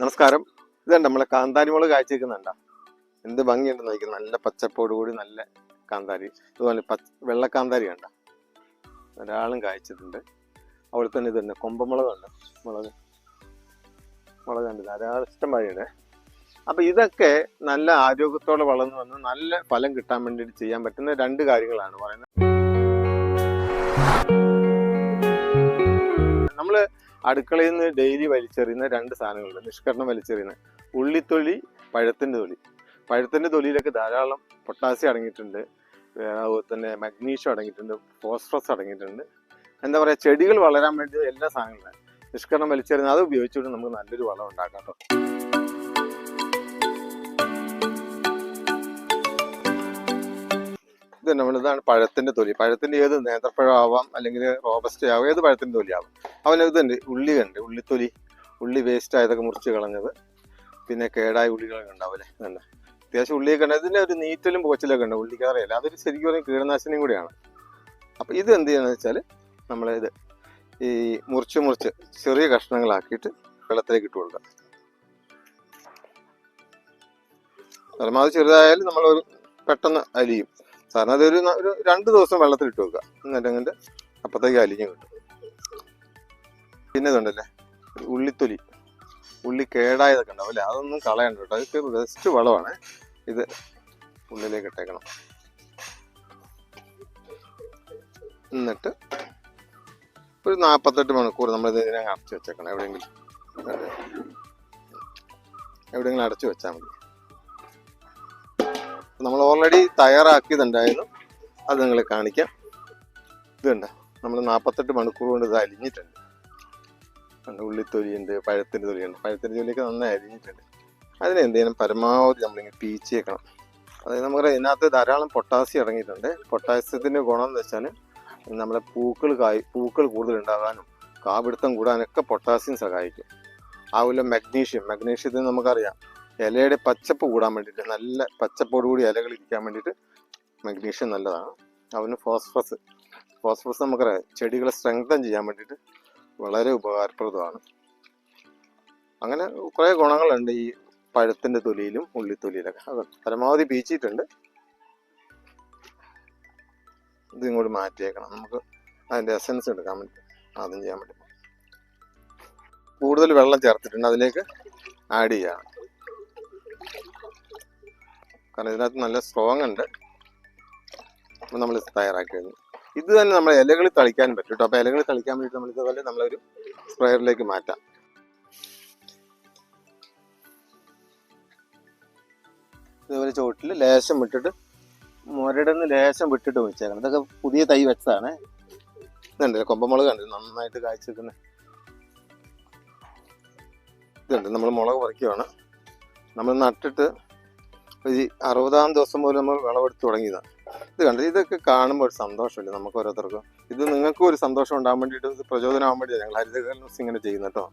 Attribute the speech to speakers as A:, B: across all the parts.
A: നമസ്കാരം. ഇതുണ്ട് നമ്മളെ കാന്താരി മുളക് കാഴ്ചവെക്കുന്നുണ്ട എന്ത് ഭംഗിയുണ്ട് നോക്കി നല്ല പച്ചപ്പോട് കൂടി നല്ല കാന്താരി. അതുപോലെ പച്ച വെള്ളക്കാന്താരി കണ്ട? ഒരാളും കായ്ച്ചിട്ടുണ്ട്. അവിടെ തന്നെ ഇത് തന്നെ കൊമ്പമുളക് ഉണ്ട് മുളക്. മുളക് ഉണ്ട് ധാരാളം ഇഷ്ടം വഴിയുണ്ട് അപ്പൊ ഇതൊക്കെ നല്ല ആരോഗ്യത്തോടെ വളർന്നു വന്ന് നല്ല ഫലം കിട്ടാൻ വേണ്ടിയിട്ട് ചെയ്യാൻ പറ്റുന്ന രണ്ട് കാര്യങ്ങളാണ് പറയുന്നത്. നമ്മൾ അടുക്കളയിൽ നിന്ന് ഡെയിലി വലിച്ചെറിയുന്ന രണ്ട് സാധനങ്ങളുണ്ട്. നിഷ്കരണം വലിച്ചെറിയുന്ന. ഉള്ളിത്തൊലി പഴത്തിന്റെ തൊലി. പഴത്തിന്റെ തൊലിയിലൊക്കെ ധാരാളം പൊട്ടാസ്യം അടങ്ങിയിട്ടുണ്ട്. അതുപോലെ തന്നെ മഗ്നീഷ്യം അടങ്ങിയിട്ടുണ്ട് ഫോസ്ഫറസ് അടങ്ങിയിട്ടുണ്ട്. എന്താ പറയുക ചെടികൾ വളരാൻ വേണ്ടി എല്ലാ സാധനങ്ങളും നിഷ്കരണം വലിച്ചെറിയുന്ന അത് ഉപയോഗിച്ചുകൊണ്ട് നമുക്ക് നല്ലൊരു വളം ഉണ്ടാക്കാം കേട്ടോ. ഇത് നമ്മളിതാണ് പഴത്തിന്റെ തൊലി. പഴത്തിന്റെ ഏത് നേന്ത്രപ്പഴം ആവാം അല്ലെങ്കിൽ റോബസ്റ്റ് ആവാം ഏത് പഴത്തിന്റെ തൊലി ആവാം അവന് ഇതുണ്ട് ഉള്ളി കണ്ട് ഉള്ളിത്തൊലി ഉള്ളി വേസ്റ്റ് ആയതൊക്കെ മുറിച്ച് കളഞ്ഞത്. പിന്നെ കേടായ ഉള്ളികളൊക്കെ ഉണ്ടാവില്ലേ ഇതുണ്ട് അത്യാവശ്യം ഉള്ളിയൊക്കെ ഉണ്ട്. ഇതിന്റെ ഒരു നീറ്റലും പോച്ചലൊക്കെ ഉണ്ട് ഉള്ളിക്കറിയില്ല. അതൊരു ശരിക്കും പറഞ്ഞാൽ കീടനാശിനിയും കൂടിയാണ്. അപ്പോൾ ഇത് എന്ത് ചെയ്യണമെന്ന് വെച്ചാൽ നമ്മളിത് ഈ മുറിച്ച് മുറിച്ച് ചെറിയ കഷ്ണങ്ങളാക്കിയിട്ട് വെള്ളത്തിലേക്ക് ഇട്ട് കൊടുക്കുക. പരമാവധി ചെറുതായാലും നമ്മൾ ഒരു പെട്ടെന്ന് അലിയും. സാധാരണ അതൊരു ഒരു രണ്ട് ദിവസം വെള്ളത്തിൽ ഇട്ട് വെക്കുക എന്നിട്ട് അങ്ങോട്ട് അപ്പത്തേക്ക് അലിഞ്ഞ് കിട്ടും. പിന്നെ ഇതുണ്ടല്ലേ ഉള്ളിത്തൊലി. ഉള്ളി കേടായതൊക്കെ ഉണ്ടാവും അല്ലേ? അതൊന്നും കളയണ്ട കേട്ടോ. അതൊക്കെ ബെസ്റ്റ് വളമാണ്. ഇത് ഉള്ളിലേക്ക് ഇട്ടേക്കണം. എന്നിട്ട് ഒരു നാൽപ്പത്തെട്ട് മണിക്കൂർ നമ്മൾ ഇതിനെ അടച്ചു വെച്ചേക്കണം. എവിടെയെങ്കിലും. എവിടെയെങ്കിലും അടച്ചു വെച്ചാൽ മതി. നമ്മൾ ഓൾറെഡി തയ്യാറാക്കിയതുണ്ടായിരുന്നു അത് നിങ്ങളെ കാണിക്കാം. ഇതുണ്ട്. നമ്മൾ നാൽപ്പത്തെട്ട് മണിക്കൂർ കൊണ്ട് ഇത് അലിഞ്ഞിട്ടുണ്ട്. ഉണ്ട്. ഉള്ളിത്തൊലിയുണ്ട് പഴത്തിന്റെ തൊലിയുണ്ട്. പഴത്തിന്റെ തൊലിയൊക്കെ നന്നായി അരിഞ്ഞിട്ടുണ്ട്. അതിനെ എന്ത് ചെയ്യണം? പരമാവധി നമ്മളിങ്ങനെ പീച്ചേക്കണം അതായത് നമുക്ക് ഇതിനകത്ത് ധാരാളം പൊട്ടാസ്യം അടങ്ങിയിട്ടുണ്ട് പൊട്ടാസ്യത്തിന്റെ ഗുണം എന്ന് വെച്ചാൽ നമ്മുടെ പൂക്കൾ കായ് പൂക്കൾ കൂടുതൽ ഉണ്ടാകാനും കാപിടുത്തം കൂടാനൊക്കെ പൊട്ടാസ്യം സഹായിക്കും. അതുപോലെ മഗ്നീഷ്യം മഗ്നീഷ്യത്തിന് നമുക്കറിയാം. ഇലയുടെ പച്ചപ്പ് കൂടാൻ വേണ്ടിയിട്ട് നല്ല പച്ചപ്പോട് കൂടി ഇലകൾ ഇരിക്കാൻ വേണ്ടിയിട്ട് മഗ്നീഷ്യം നല്ലതാണ്. അവന് ഫോസ്ഫറസ് ഫോസ്ഫറസ് നമുക്കറിയാം. ചെടികളെ സ്ട്രെങ്തൻ ചെയ്യാൻ വേണ്ടിയിട്ട് വളരെ ഉപകാരപ്രദമാണ്. അങ്ങനെ കുറേ ഗുണങ്ങളുണ്ട് ഈ പഴത്തിന്റെ തൊലിയിലും ഉള്ളിത്തൊലിയിലൊക്കെ. അത് പരമാവധി പീച്ചിട്ടുണ്ട് ഇത് ഇങ്ങോട്ട് മാറ്റിയേക്കണം. നമുക്ക് അതിന്റെ എസൻസ് എടുക്കാൻ വേണ്ടി അതും ചെയ്യാൻ പറ്റും കൂടുതൽ വെള്ളം ചേർത്തിട്ടുണ്ട്. അതിലേക്ക് ആഡ് ചെയ്യണം. കാരണം ഇതിനകത്ത് നല്ല സ്ട്രോങ് ഉണ്ട്. അപ്പം നമ്മൾ തയ്യാറാക്കി കഴിഞ്ഞു ഇത് തന്നെ നമ്മൾ ഇലകളിൽ തളിക്കാനും പറ്റും കേട്ടോ അപ്പോൾ ഇലകളിൽ തളിക്കാൻ വേണ്ടിയിട്ട് നമ്മൾ ഇതുപോലെ നമ്മളൊരു സ്പ്രെയറിലേക്ക് മാറ്റാം. ഇതുപോലെ ചുവട്ടിൽ ലേശം വിട്ടിട്ട് മുരടന്ന് ലേശം വിട്ടിട്ട് വെച്ചേക്കണം ഇതൊക്കെ പുതിയ തൈ വെച്ചതാണ്. ഇതുണ്ട് കൊമ്പമുളക് ഉണ്ട് നന്നായിട്ട് കാഴ്ച വെക്കുന്നത് ഇതുണ്ട്. നമ്മൾ മുളക് പറിക്കുവാണ്. നമ്മൾ നട്ടിട്ട് ഒരു അറുപതാം ദിവസം പോലും നമ്മൾ വിളവെടുത്ത് തുടങ്ങിയതാണ്. ഇത് കണ്ടത് ഇതൊക്കെ കാണുമ്പോൾ ഒരു സന്തോഷമില്ല നമുക്ക് ഓരോരുത്തർക്കും ഇത് നിങ്ങൾക്കും ഒരു സന്തോഷം ഉണ്ടാകാൻ വേണ്ടിയിട്ട് ഇത് പ്രചോദനമാകാൻ വേണ്ടിയിട്ട് ഞങ്ങൾ ഹരിതകർമ്മസ് ഇങ്ങനെ ചെയ്യുന്ന കേട്ടോ.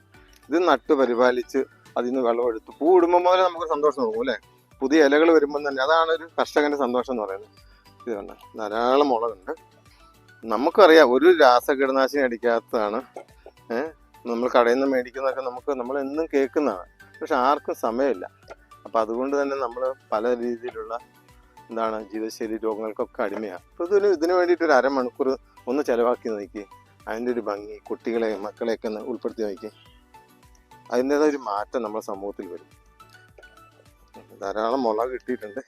A: ഇത് നട്ട് പരിപാലിച്ച് അതിൽ നിന്ന് വെള്ളമെടുത്ത് പൂ ഇടുമ്പോൾ മുതലേ നമുക്ക് സന്തോഷം തോന്നും അല്ലേ? പുതിയ ഇലകൾ വരുമ്പോൾ തന്നെ അതാണ് ഒരു കർഷകന്റെ സന്തോഷം എന്ന് പറയുന്നത്. ഇത് കണ്ട? ധാരാളം മുളകുണ്ട്. നമുക്കറിയാം ഒരു രാസകീടനാശിനി അടിക്കാത്തതാണ്. നമ്മൾ കടയിൽ നിന്ന് മേടിക്കുന്നതൊക്കെ നമുക്ക് നമ്മൾ എന്നും കേൾക്കുന്നതാണ്. പക്ഷെ ആർക്കും സമയമില്ല. അപ്പം അതുകൊണ്ട് തന്നെ നമ്മൾ പല രീതിയിലുള്ള എന്താണ് ജീവിതശൈലി രോഗങ്ങൾക്കൊക്കെ അടിമയാണ് അപ്പോൾ ഇതിന് ഇതിന് വേണ്ടിയിട്ട് ഒരു അരമണിക്കൂർ ഒന്ന് ചിലവാക്കി നോക്കി. അതിന്റെ ഒരു ഭംഗി കുട്ടികളെ മക്കളെയൊക്കെ ഒന്ന് ഉൾപ്പെടുത്തി നോക്കി. അതിന്റെതായ ഒരു മാറ്റം നമ്മുടെ സമൂഹത്തിൽ വരും. ധാരാളം മുളക് കിട്ടിയിട്ടുണ്ട്.